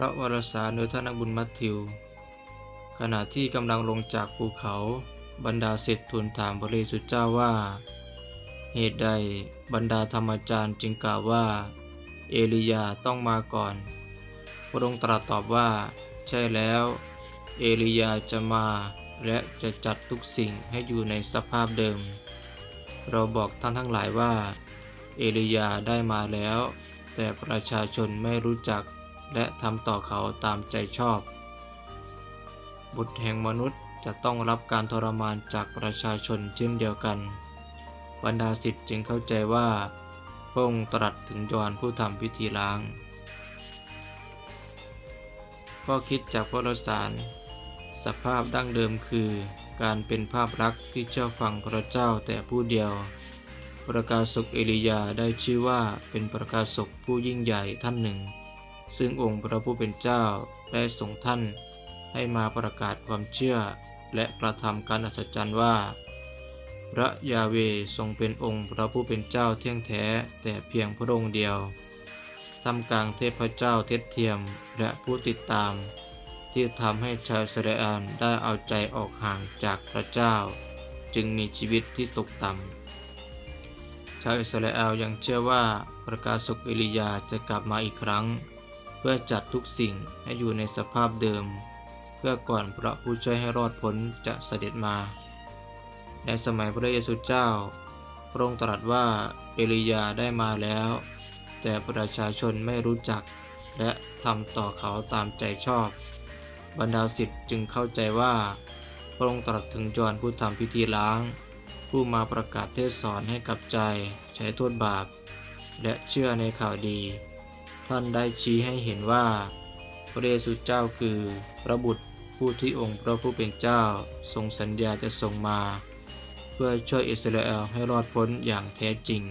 ระวรสารโดยท่านนักบุญมัทธิว ขณะที่กำลังลงจากภูเขา บรรดาศิษย์ทูลถามพระเยซูเจ้าว่า เหตุใดบรรดาธรรมจารย์จึงกล่าวว่า เอลียาต้องมาก่อน พระองค์ตรัสตอบว่า ใช่แล้ว เอลียาจะมาและจะจัดทุกสิ่งให้อยู่ในสภาพเดิม เราบอกท่านทั้งหลายว่า เอลียาได้มาแล้ว แต่ประชาชนไม่รู้จัก และทำต่อเขาตามใจชอบ บุตรแห่งมนุษย์จะต้องรับการทรมานจากประชาชนเช่นเดียวกัน บรรดาศิษย์จึงเข้าใจว่า พระองค์ตรัสถึงยอนผู้ทำพิธีล้าง ข้อคิดจากพระรสาร สภาพดั้งเดิมคือ การเป็นภาพลักษณ์ที่เชื่อฟังพระเจ้าแต่ผู้เดียว ประกาศกเอลียาได้ชื่อว่าเป็นประกาศกผู้ยิ่งใหญ่ท่านหนึ่ง ซึ่งองค์พระผู้เป็นเจ้าได้ส่งท่านให้มาประกาศความเชื่อ และกระทำการอัศจรรย์ว่า พระยาเวทรงเป็นองค์พระผู้เป็นเจ้าเที่ยงแท้แต่เพียงพระองค์เดียวทำกลางเทพเจ้าเท็จเทียมและผู้ติดตาม ที่ทำให้ชาวอิสราเอลได้เอาใจออกห่างจากพระเจ้า จึงมีชีวิตที่ตกต่ำชาวอิสราเอลยังเชื่อว่าประกาศกเอลียาจะกลับมาอีกครั้ง เพื่อจัดทุกสิ่งให้อยู่ในสภาพเดิม เพื่อก่อนพระผู้ช่วยให้รอดพ้นจะเสด็จมา ในสมัยพระเยซูเจ้า พระองค์ตรัสว่าเอลียาได้มาแล้ว แต่ประชาชนไม่รู้จัก และทำต่อเขาตามใจชอบ บรรดาศิษย์จึงเข้าใจว่า พระองค์ตรัสถึงจอนผู้ทำพิธีล้าง ผู้มาประกาศเทศสอนให้กับใจใช้โทษบาป และเชื่อในข่าวดี ท่านได้ชี้ให้เห็นว่า พระเยซูเจ้าคือพระบุตรผู้ที่องค์พระผู้เป็นเจ้าทรงสัญญาจะส่งมา เพื่อช่วยอิสราเอลให้รอดพ้นอย่างแท้จริง